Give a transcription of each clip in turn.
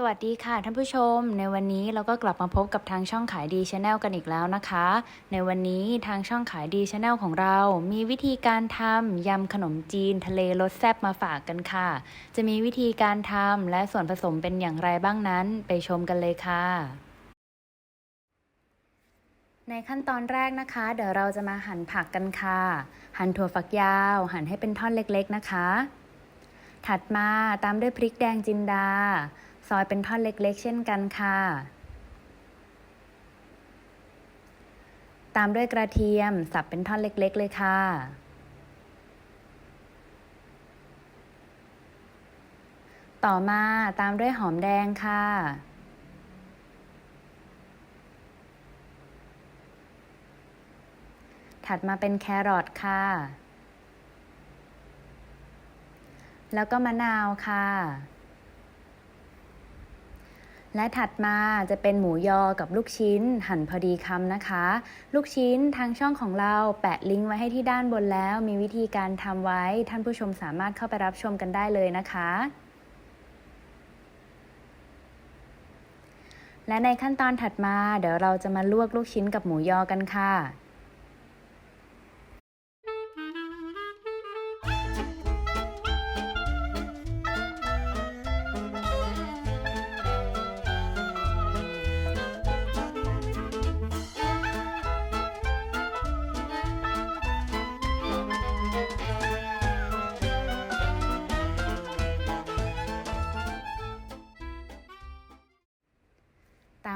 สวัสดีค่ะท่านผู้ชม ในวันนี้เราก็กลับมาพบกับทางช่องขายดีชาแนลกันอีกแล้วนะคะ ในวันนี้ทางช่องขายดีชาแนลของเรา มีวิธีการทำยำขนมจีนทะเลรสแซ่บมาฝากกันค่ะ จะมีวิธีการทำและส่วนผสมเป็นอย่างไรบ้างนั้นไปชมกันเลยค่ะ ในขั้นตอนแรกนะคะ เดี๋ยวเราจะมาหั่นผักกันค่ะ หั่นถั่วฝักยาว หั่นให้เป็นท่อนเล็กๆนะคะ ถัดมาตามด้วยพริกแดงจินดา ซอยเป็นท่อนเล็กๆ เช่นกันค่ะ ตามด้วยกระเทียม สับเป็นท่อนเล็กๆ เลยค่ะ ต่อมาตามด้วยหอมแดงค่ะถัดมาเป็นแครอทค่ะ แล้วก็มะนาวค่ะ และถัดมาจะเป็นหมูยอกับลูกชิ้น หั่นพอดีคำนะคะ ลูกชิ้นทางช่องของเราแปะลิงก์ไว้ให้ที่ด้านบนแล้ว มีวิธีการทำไว้ ท่านผู้ชมสามารถเข้าไปรับชมกันได้เลยนะคะและในขั้นตอนถัดมาเดี๋ยวเราจะมาลวกลูกชิ้นกับหมูยอกันค่ะ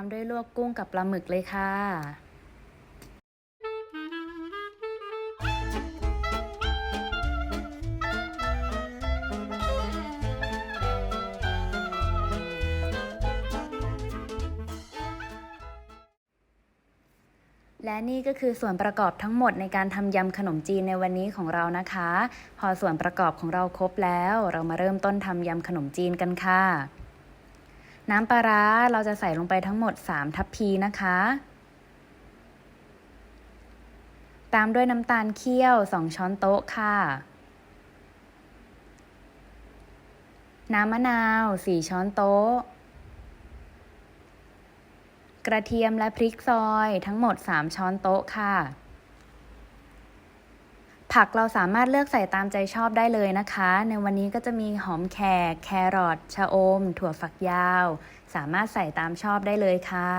ามด้วยลวกกุ้งกับปลาหมึกเลยค่ะและนี่ก็คือส่วนประกอบทั้งหมดในการทำยำขนมจีนในวันนี้ของเรานะคะ พอส่วนประกอบของเราครบแล้ว เรามาเริ่มต้นทำยำขนมจีนกันค่ะ น้ำปลาร้าเราจะใส่ลงไปทั้งหมด 3 ทัพพีนะคะ ตามด้วยน้ำตาลเคี่ยว 2 ช้อนโต๊ะค่ะ น้ำมะนาว 4 ช้อนโต๊ะ กระเทียมและพริกซอยทั้งหมด 3 ช้อนโต๊ะค่ะ ผักเราสามารถเลือกใส่ตามใจชอบได้เลยนะคะ ในวันนี้ก็จะมีหอมแขก แครอทชะอม ถั่วฝักยาว สามารถใส่ตามชอบได้เลยค่ะ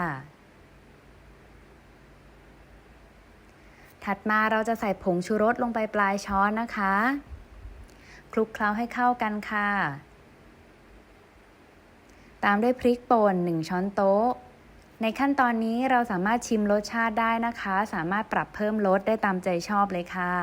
ถัดมาเราจะใส่ผงชูรสลงไปปลายช้อนนะคะ คลุกเคล้าให้เข้ากันค่ะ ตามด้วยพริกป่น 1 ช้อนโต๊ะ ในขั้นตอนนี้เราสามารถชิมรสชาติได้นะคะ สามารถปรับเพิ่มรสได้ตามใจชอบเลยค่ะ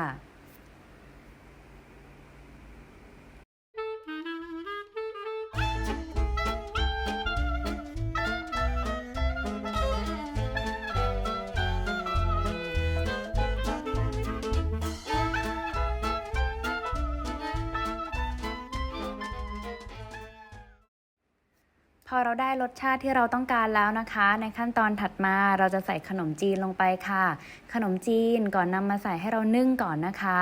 พอเราได้รสชาติที่เราต้องการแล้วนะคะ ในขั้นตอนถัดมาเราจะใส่ขนมจีนลงไปค่ะ ขนมจีนก่อนนำมาใส่ให้เรานึ่งก่อนนะคะ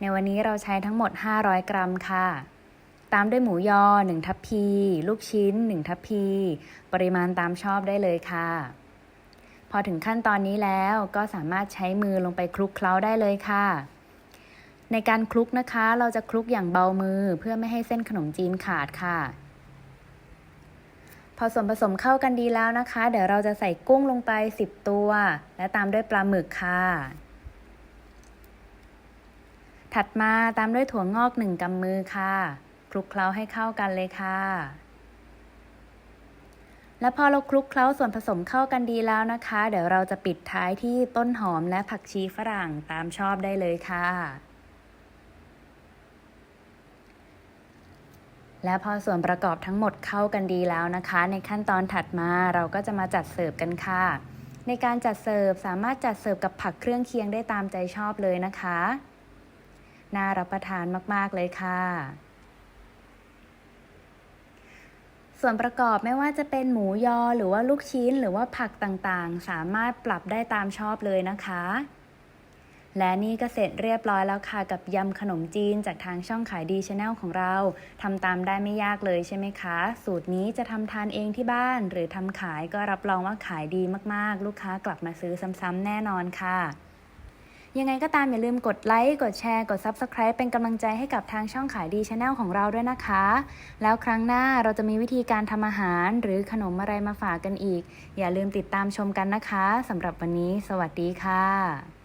ในวันนี้เราใช้ทั้งหมด 500 กรัมค่ะ ตามด้วยหมูยอ 1 ทัพพี ลูกชิ้น 1 ทัพพี ปริมาณตามชอบได้เลยค่ะ พอถึงขั้นตอนนี้แล้วก็สามารถใช้มือลงไปคลุกเคล้าได้เลยค่ะในการคลุกนะคะ เราจะคลุกอย่างเบามือเพื่อไม่ให้เส้นขนมจีนขาดค่ะ พอส่วนผสมเข้ากันดีแล้วนะคะ เดี๋ยวเราจะใส่กุ้งลงไป 10 ตัว และตามด้วยปลาหมึกค่ะ ถัดมาตามด้วยถั่วงอก1กำมือค่ะคลุกเคล้าให้เข้ากันเลยค่ะ และพอเราคลุกเคล้าส่วนผสมเข้ากันดีแล้วนะคะ เดี๋ยวเราจะปิดท้ายที่ต้นหอมและผักชีฝรั่งตามชอบได้เลยค่ะ และพอส่วนประกอบทั้งหมดเข้ากันดีแล้วนะคะ ในขั้นตอนถัดมาเราก็จะมาจัดเสิร์ฟกันค่ะ ในการจัดเสิร์ฟสามารถจัดเสิร์ฟกับผักเครื่องเคียงได้ตามใจชอบเลยนะคะ น่ารับประทานมากๆเลยค่ะ ส่วนประกอบไม่ว่าจะเป็นหมูยอหรือว่าลูกชิ้นหรือว่าผักต่างๆ สามารถปรับได้ตามชอบเลยนะคะ และนี่ก็เสร็จเรียบร้อยแล้วค่ะกับยำขนมจีนจากทางช่องขายดีชาแนลของเราทำตามได้ไม่ยากเลยใช่ไหมคะ สูตรนี้จะทำทานเองที่บ้าน หรือทำขายก็รับรองว่าขายดีมากๆ ลูกค้ากลับมาซื้อซ้ำๆแน่นอนค่ะยังไงก็ตามอย่าลืมกดไลค์ กดแชร์ กด Subscribe เป็นกำลังใจให้กับทางช่องขายดีชาแนลของเราด้วยนะคะ แล้วครั้งหน้าเราจะมีวิธีการทำอาหารหรือขนมอะไรมาฝากกันอีก อย่าลืมติดตามชมกันนะคะสำหรับวันนี้ สวัสดีค่ะ